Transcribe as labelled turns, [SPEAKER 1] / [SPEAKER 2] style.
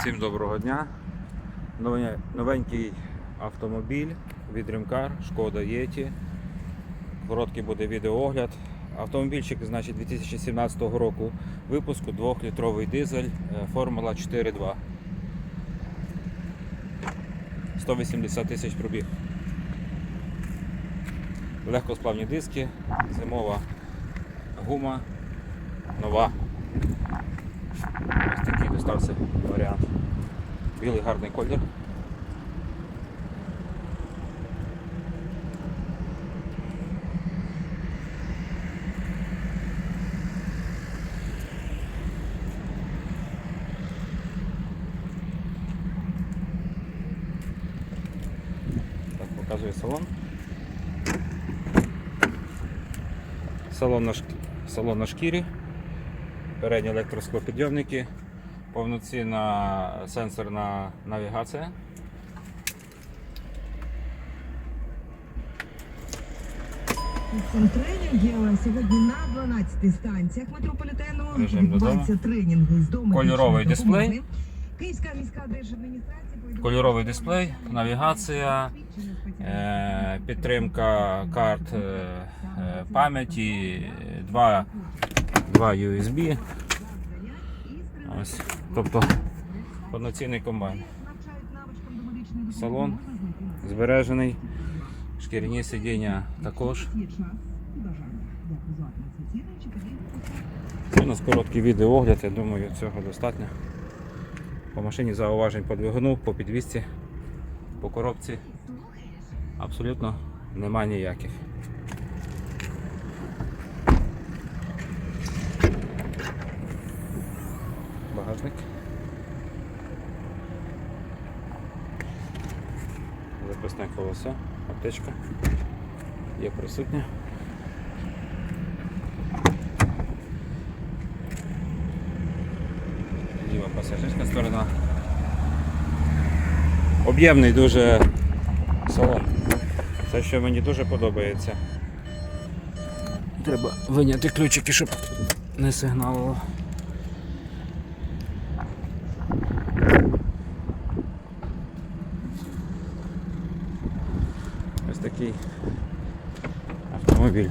[SPEAKER 1] Всім доброго дня. Новенький автомобіль від Римкар, Шкода Yeti. Короткий буде відеоогляд. Автомобільчик значить, 2017 року випуску 2-літровий дизель е, Формула 4.2. 180 тисяч пробіг. Легкосплавні диски, зимова гума, нова. Ось такий достався варіант. Білий гарний колір. Так, показує салон. Салон на, шк- салон на шкірі, передні електросклопідйомники, повноцінна сенсорна навігація.
[SPEAKER 2] Цим тренінгів сьогодні на 12 станціях метрополітену відбуваються тренінги з дому.
[SPEAKER 1] Кольоровий дисплей.
[SPEAKER 2] Київська міська держадміністрація
[SPEAKER 1] Кольоровий дисплей, навігація, Е, підтримка карт е, е, пам'яті, два, два USB. Ось, тобто повноцінний комбайн. Салон збережений, шкіряні сидіння також. У нас короткий відеоогляд, я думаю, цього достатньо. По машині зауважень по двигуну, по підвісці, по коробці абсолютно нема ніяких. Багажник. Запасне колесо, аптечка є присутня. Ліва пасажирська сторона. Об'ємний дуже салон. Це що мені дуже подобається. Треба виняти ключики, щоб не сигналило. Ось такий автомобіль.